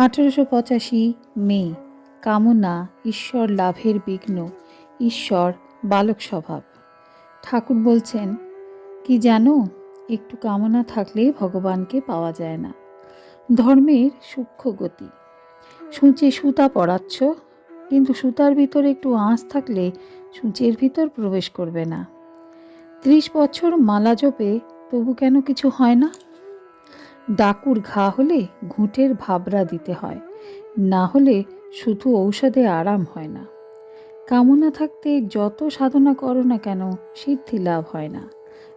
আঠেরোশো পঁচাশি মে, কামনা ঈশ্বর লাভের বিঘ্ন, ঈশ্বর বালক স্বভাব। ঠাকুর বলছেন, কি জানো, একটু কামনা থাকলে ভগবানকে পাওয়া যায় না। ধর্মের সূক্ষ্ম গতি। সূচে সুতা পড়াচ্ছ কিন্তু সুতার ভিতরে একটু আঁচ থাকলে সূচের ভিতর প্রবেশ করবে না। ত্রিশ বছর মালা জপে তবু কেন কিছু হয় না? ডাকুর ঘা হলে ঘুঁটের ভাবরা দিতে হয়। না হলে শুধু ঔষধে আরাম হয় না। কামনা থাকতে যত সাধনা করো না কেন, সিদ্ধি লাভ হয় না।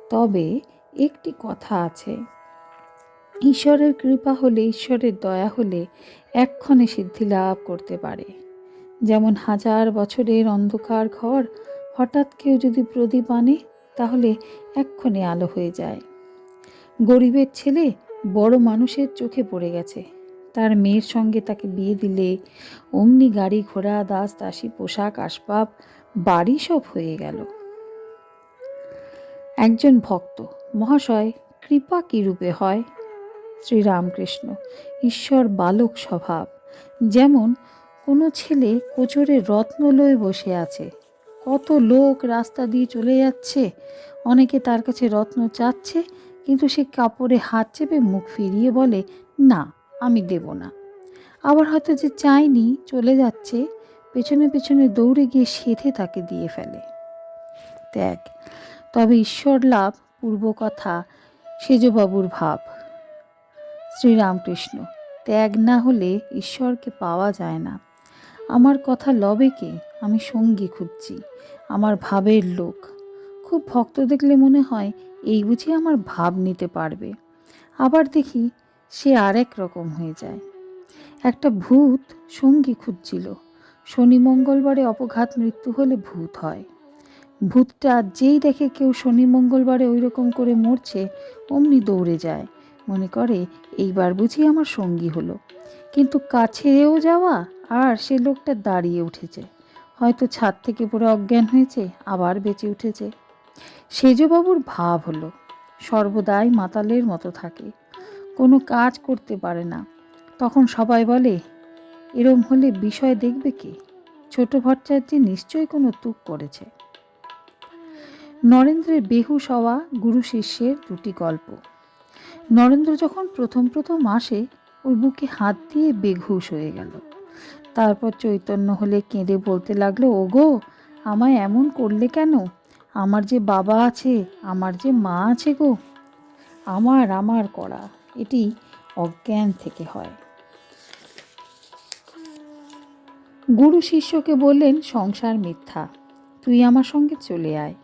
তবে একটি কথা আছে। ঈশ্বরের কৃপা হলে, ঈশ্বরের দয়া হলে এক্ষণে সিদ্ধি লাভ করতে পারে। যেমন হাজার বছরের অন্ধকার ঘর হঠাৎ কেউ যদি প্রদীপ আনে, তাহলে এক্ষণে আলো হয়ে যায়। গরিবের ছেলে বড় মানুষের চোখে পড়ে গেছে। তার মেয়ের সঙ্গে তাকে বিয়ে দিলে অমনি গাড়ি ঘোড়া, দাস, দাসী, পোশাক, আসবাব, বাড়ি সব হয়ে গেল। একজন ভক্ত, মহাশয়, কৃপা রূপে হয়? শ্রীরামকৃষ্ণ, ঈশ্বর বালক স্বভাব। যেমন কোনো ছেলে কোচরে রত্ন লয়ে বসে আছে। কত লোক রাস্তা দিয়ে চলে যাচ্ছে, অনেকে তার কাছে রত্ন চাচ্ছে কিন্তু সে কাপড়ে হাত চেপে মুখ ফিরিয়ে বলে, না, আমি দেব না। আবার হয়তো যে চায়নি, চলে যাচ্ছে, পেছনে পেছনে দৌড়ে গিয়ে সেধে তাকে দিয়ে ফেলে। ত্যাগ, তবে ঈশ্বর লাভ, পূর্ব কথা, সেজবাবুর ভাব। শ্রীরামকৃষ্ণ, ত্যাগ না হলে ঈশ্বরকে পাওয়া যায় না। আমার কথা লবে কে? আমি সঙ্গী খুঁজছি, আমার ভাবের লোক। খুব ভক্ত দেখলে মনে হয় এই বুঝি আমার ভাব নিতে পারবে। আবার দেখি সে আরেক রকম হয়ে যায়। একটা ভূত সঙ্গী খুঁজছিল। শনি মঙ্গলবারে অপঘাত মৃত্যু হলে ভূত হয়। ভূতটা যেই দেখে কেউ শনি মঙ্গলবারে ওই রকম করে মরছে, অমনি দৌড়ে যায়। মনে করে, এইবার বুঝি আমার সঙ্গী হলো। কিন্তু কাছেও যাওয়া আর সে লোকটা দাঁড়িয়ে উঠেছে। হয়তো ছাদ থেকে পুরো অজ্ঞান হয়েছে, আবার বেঁচে উঠেছে। সেজবাবুর ভাব হলো, সর্বদাই মাতালের মতো থাকে। কোনো কাজ করতে পারে না। তখন সবাই বলে, এরম হলে বিষয় দেখবে কে? ছোট ভট্টাচার্য নিশ্চয়ই কোনো তুক করেছে। নরেন্দ্রের বেহুশ হওয়া গুরু শিষ্যের দুটি গল্প। নরেন্দ্র যখন প্রথম প্রথম আসে, ওর বুকে হাত দিয়ে বেঘুষ হয়ে গেল। তারপর চৈতন্য হলে কেঁদে বলতে লাগল, ওগো, আমায় এমন করলে কেন? আমার যে বাবা আছে, আমার যে মা আছে গো। আমার আমার করা, এটি অজ্ঞান থেকে হয়। গুরু শিষ্যকে বললেন, সংসার মিথ্যা, তুই আমার সঙ্গে চলে আয়।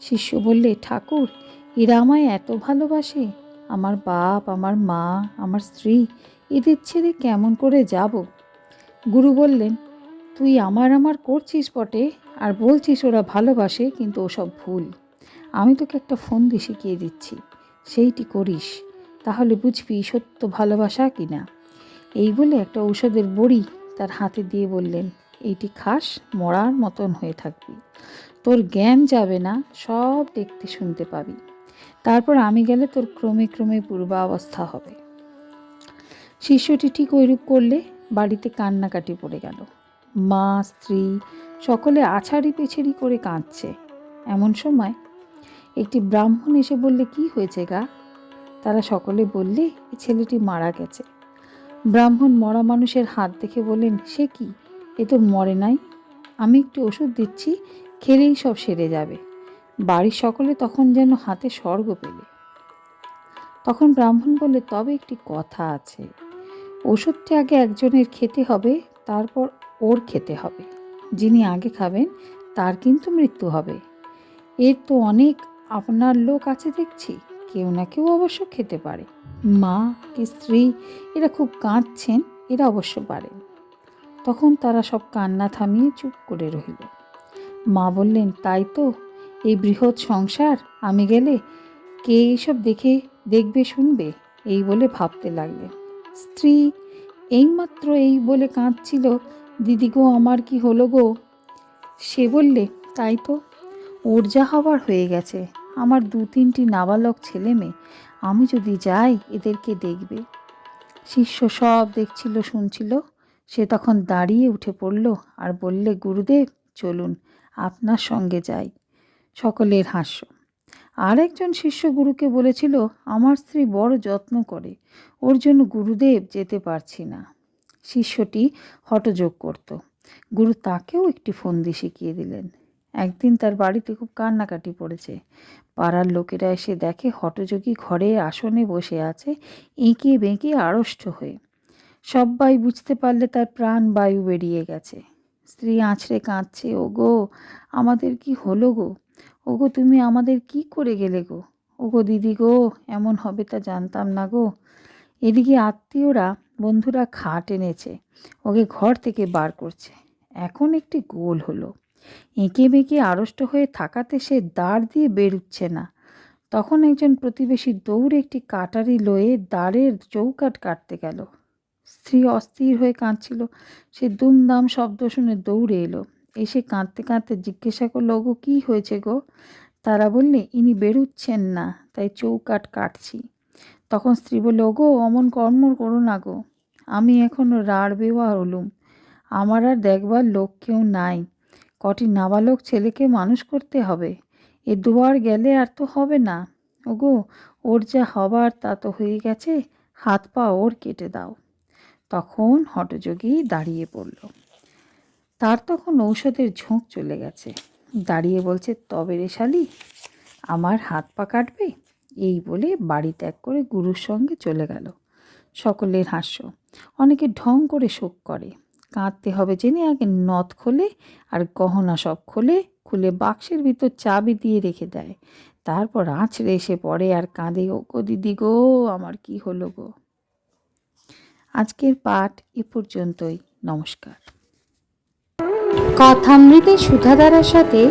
শিষ্য বললে, ঠাকুর, এরা আমায় এত ভালোবাসে? আমার বাপ, আমার মা, আমার স্ত্রী, এদের ছেড়ে কেমন করে যাব? গুরু বললেন, তুই আমার আমার করছিস বটে? আর বলছিস ওরা ভালোবাসে, কিন্তু ওসব ভুল। আমি তোকে একটা ফোন দিয়ে শিখিয়ে দিচ্ছি। সেইটি করিস। তাহলে বুঝবি সত্য ভালোবাসা কি না এই বলে একটা ঔষধের বড়ি তার হাতে দিয়ে বললেন, এইটি খাস, মরার মতন হয়ে থাকবি। তোর জ্ঞান যাবে না, সব দেখতে শুনতে পাবি। তারপর আমি গেলে তোর ক্রমে ক্রমে পূর্বাবস্থা হবে। শিষ্যটি ঠিক ওইরূপ করলে বাড়িতে কান্নাকাটি পড়ে গেল। মা, স্ত্রী সকলে আছাড়ি পেছাড়ি করে কাঁদছে। এমন সময় একটি ব্রাহ্মণ এসে বললে, কি হয়েছে গা? তারা সকলে বললে এই ছেলেটি মারা গেছে। ব্রাহ্মণ মরা মানুষের হাত দেখে বললেন, সে কি? এ তো মরে নাই। আমি একটু ওষুধ দিচ্ছি, খেলেই সব সেরে যাবে। বাড়ির সকলে তখন যেন হাতে স্বর্গ পেলে। তখন ব্রাহ্মণ বললে, তবে একটি কথা আছে। ওষুধটি আগে একজনের খেতে হবে, তারপর ওর খেতে হবে। যিনি আগে খাবেন, তার কিন্তু মৃত্যু হবে। এর তো অনেক আপনার লোক আছে দেখছি, কেউ না কেউ অবশ্য খেতে পারে। মা কি স্ত্রী, এরা খুব কাঁদছেন, এরা অবশ্য পারেন তখন তারা সব কান্না থামিয়ে চুপ করে রইল। মা বললেন, তাই তো, এই বৃহৎ সংসার, আমি গেলে কে এইসব দেখে, দেখবে, শুনবে? এই বলে ভাবতে লাগলেন। স্ত্রী, এইমাত্র এই বলে কাঁদছিল দিদি গো, আমার কি হলো গো? সে বললে, তাই তো ওর যা হবার হয়ে গেছে। আমার দু তিনটি নাবালক ছেলে মেয়ে, আমি যদি যাই, এদেরকে দেখবে। শিষ্য সব দেখছিল, শুনছিল। সে তখন দাঁড়িয়ে উঠে পড়ল আর বললে, গুরুদেব, চলুন, আপনার সঙ্গে যাই। সকলের হাস্য। আর একজন শিষ্য গুরুকে বলেছিল, আমার স্ত্রী বড় যত্ন করে, ওর জন্য গুরুদেব যেতে পারছি না। শিষ্যটি হটযোগ করত। গুরু তাকেও একটি ফন্দি শিখিয়ে দিলেন। একদিন তার বাড়িতে খুব কান্নাকাটি পড়েছে। পাড়ার লোকেরা এসে দেখে হটযোগী ঘরে আসনে বসে আছে, এঁকে বেঁকে আড়ষ্ট হয়ে। সবাই বুঝতে পারলে তার প্রাণ বায়ু বেরিয়ে গেছে। স্ত্রী আঁচড়ে কাঁদছে, ওগো, আমাদের কি হলো গো? ওগো, তুমি আমাদের কি করে গেলে গো? ওগো, দিদি গো, এমন হবে তা জানতাম না গো। এদিকে আত্মীয়রা বন্ধুরা খাট এনেছে, ওকে ঘর থেকে বার করছে। এখন একটি গোল হলো। এঁকে বেঁকে আড়ষ্ট হয়ে থাকাতে সে দাঁড় দিয়ে বেরুচ্ছে না। তখন একজন প্রতিবেশী দৌড়ে একটি কাটারি লয়ে দাঁড়ের চৌকাট কাটতে গেল। স্ত্রী অস্থির হয়ে কাঁদছিল। সে দুমদাম শব্দ শুনে দৌড়ে এলো। এসে কাঁদতে কাঁদতে জিজ্ঞাসা করল গো কী হয়েছে গো? তারা বললে, ইনি বেরুচ্ছেন না, তাই চৌকাট কাটছি। তখন স্ত্রী বলল, ওগো, অমন কর্ম করো না গো। আমি এখনও রাড় বেওয়া হলুম আমার আর দেখবার লোক কেউ নাই। কটি নাবালক ছেলেকে মানুষ করতে হবে। এ দুয়ার গেলে আর তো হবে না। ওগো, ওর যা হবার তা তো হয়ে গেছে। হাত পা ওর কেটে দাও। তখন হটযোগী দাঁড়িয়ে পড়ল। তার তখন ঔষধের ঝোঁক চলে গেছে। দাঁড়িয়ে বলছে, তবে রে শালি, আমার হাত পা কাটবে? এই বলে বাড়ি ত্যাগ করে গুরুর সঙ্গে চলে গেল। সকলের হাস্য। অনেকে ঢং করে শোক করে। কাঁদতে হবে জেনে আগে নথ খোলে আর গহনা সব খোলে, খুলে বাক্সের ভিতর চাবি দিয়ে রেখে দেয়। তারপর আঁচড়ে এসে পড়ে আর কাঁদে ও গো দিদি গো, আমার কি হলো গো? আজকের পাঠ এ পর্যন্তই। নমস্কার। কথামৃতের সুধাধারার সাথে